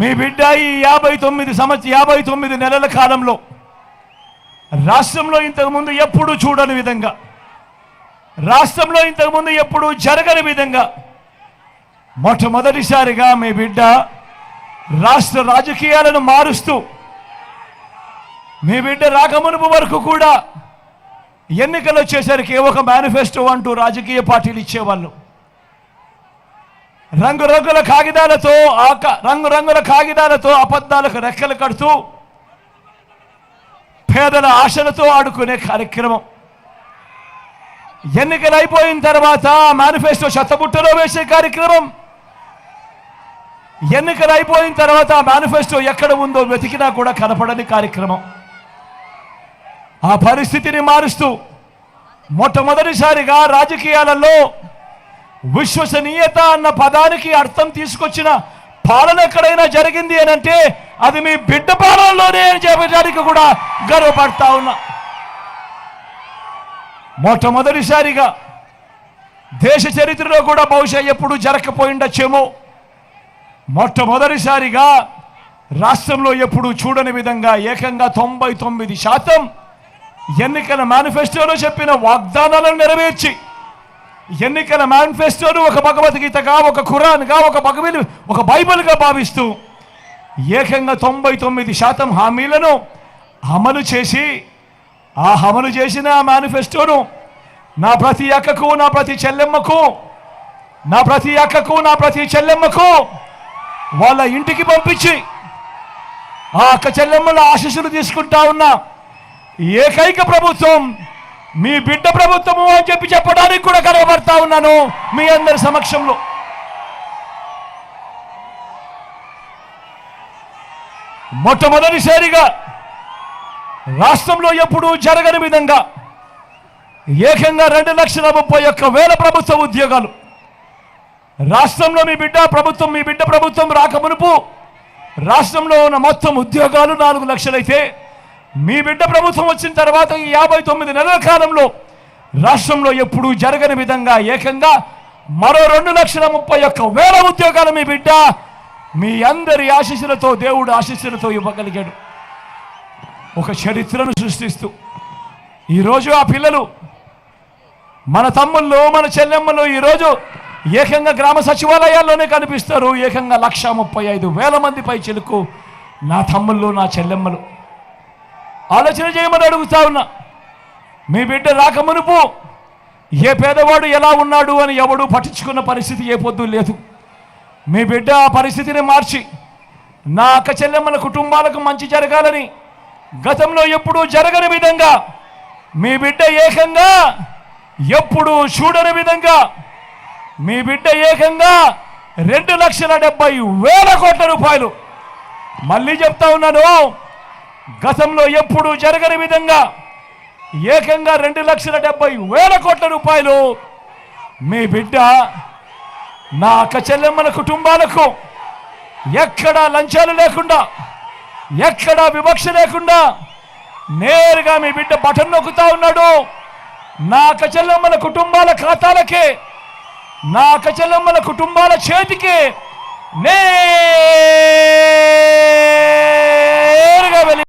మీ బిడ్డ ఈ యాభై తొమ్మిది సంవత్సరం యాభై తొమ్మిది నెలల కాలంలో రాష్ట్రంలో ఇంతకుముందు ఎప్పుడూ చూడని విధంగా రాష్ట్రంలో ఇంతకుముందు ఎప్పుడూ జరగని విధంగా మొట్టమొదటిసారిగా మీ బిడ్డ రాష్ట్ర రాజకీయాలను మారుస్తూ మీ బిడ్డ రాకమునుపు వరకు కూడా ఎన్నికలు వచ్చేసరికి ఒక మేనిఫెస్టో అంటూ రాజకీయ పార్టీలు ఇచ్చేవాళ్ళు. రంగురంగుల కాగితాలతో ఆక రంగురంగుల కాగితాలతో అబద్ధాలకు రెక్కలు కడుతూ పేదల ఆశలతో ఆడుకునే కార్యక్రమం. ఎన్నికలు అయిపోయిన తర్వాత మేనిఫెస్టో చెత్తబుట్టలో వేసే కార్యక్రమం. ఎన్నికలు అయిపోయిన తర్వాత మేనిఫెస్టో ఎక్కడ ఉందో వెతికినా కూడా కనపడని కార్యక్రమం. ఆ పరిస్థితిని మారుస్తూ మొట్టమొదటిసారిగా రాజకీయాలలో విశ్వసనీయత అన్న పదానికి అర్థం తీసుకొచ్చిన పాలన ఎక్కడైనా జరిగింది అని అంటే అది మీ బిడ్డ పాలనలోనే అని చెప్పడానికి కూడా గర్వపడతా ఉన్నా. మొట్టమొదటిసారిగా దేశ చరిత్రలో కూడా బహుశా ఎప్పుడు జరగకపోయిండొచ్చేమో మొట్టమొదటిసారిగా రాష్ట్రంలో ఎప్పుడు చూడని విధంగా ఏకంగా తొంభై తొమ్మిది శాతం ఎన్నికల మేనిఫెస్టోలో చెప్పిన వాగ్దానాలను నెరవేర్చి ఎన్నికల మేనిఫెస్టోను ఒక భగవద్గీతగా ఒక ఖురాన్గా ఒక భగవద్ ఒక బైబిల్గా భావిస్తూ ఏకంగా తొంభై తొమ్మిది శాతం హామీలను అమలు చేసి ఆ అమలు చేసిన ఆ మేనిఫెస్టోను నా ప్రతి అక్కకు నా ప్రతి చెల్లెమ్మకు నా ప్రతి అక్కకు నా ప్రతి చెల్లెమ్మకు వాళ్ళ ఇంటికి పంపించి ఆ అక్క చెల్లెమ్మల ఆశీస్సులు తీసుకుంటా ఉన్నా. ఏకైక ప్రభుత్వం మీ బిడ్డ ప్రభుత్వము అని చెప్పి చెప్పడానికి కూడా గర్వపడతా ఉన్నాను మీ అందరి సమక్షంలో. మొట్టమొదటిసారిగా రాష్ట్రంలో ఎప్పుడూ జరగని విధంగా ఏకంగా రెండు లక్షల ముప్పై ఒక్క వేల ప్రభుత్వ ఉద్యోగాలు. రాష్ట్రంలో మీ బిడ్డ ప్రభుత్వం మీ బిడ్డ ప్రభుత్వం రాకమునుపు రాష్ట్రంలో ఉన్న మొత్తం ఉద్యోగాలు నాలుగు లక్షలైతే మీ బిడ్డ ప్రభుత్వం వచ్చిన తర్వాత ఈ యాభై తొమ్మిది నెలల కాలంలో రాష్ట్రంలో ఎప్పుడూ జరగని విధంగా ఏకంగా మరో రెండు లక్షల ముప్పై ఒక్క వేల ఉద్యోగాలు మీ బిడ్డ మీ అందరి ఆశీస్సులతో దేవుడు ఆశీస్సులతో ఇవ్వగలిగాడు. ఒక చరిత్రను సృష్టిస్తూ ఈరోజు ఆ పిల్లలు మన తమ్ముళ్ళు మన చెల్లెమ్మలు ఈరోజు ఏకంగా గ్రామ సచివాలయాల్లోనే కనిపిస్తారు. ఏకంగా లక్ష ముప్పై ఐదు వేల మంది పై చిలుకు నా తమ్ముళ్ళు నా చెల్లెమ్మలు. ఆలోచన చేయమని అడుగుతా ఉన్నా. మీ బిడ్డ రాకమునుపు ఏ పేదవాడు ఎలా ఉన్నాడు అని ఎవడు పట్టించుకున్న పరిస్థితి ఏ పొద్దు లేదు. మీ బిడ్డ ఆ పరిస్థితిని మార్చి నా అక్క చెల్లెమ్మల కుటుంబాలకు మంచి జరగాలని గతంలో ఎప్పుడూ జరగని విధంగా మీ బిడ్డ ఏకంగా ఎప్పుడూ చూడని విధంగా మీ బిడ్డ ఏకంగా రెండు లక్షల డెబ్బై వేల కోట్ల రూపాయలు. మళ్ళీ చెప్తా ఉన్నాను గతంలో ఎప్పుడూ జరగని విధంగా ఏకంగా రెండు లక్షల డెబ్బై వేల కోట్ల రూపాయలు మీ బిడ్డ నా అక్క చెల్లెమ్మల కుటుంబాలకు ఎక్కడా లంచాలు లేకుండా ఎక్కడా వివక్ష లేకుండా నేరుగా మీ బిడ్డ బటన్ నొక్కుతా ఉన్నాడు. నా అక్క చెల్లెమ్మల కుటుంబాల ఖాతాలకే నా అక్క చెల్లెమ్మల కుటుంబాల చేతికి నేరుగా వెళ్ళి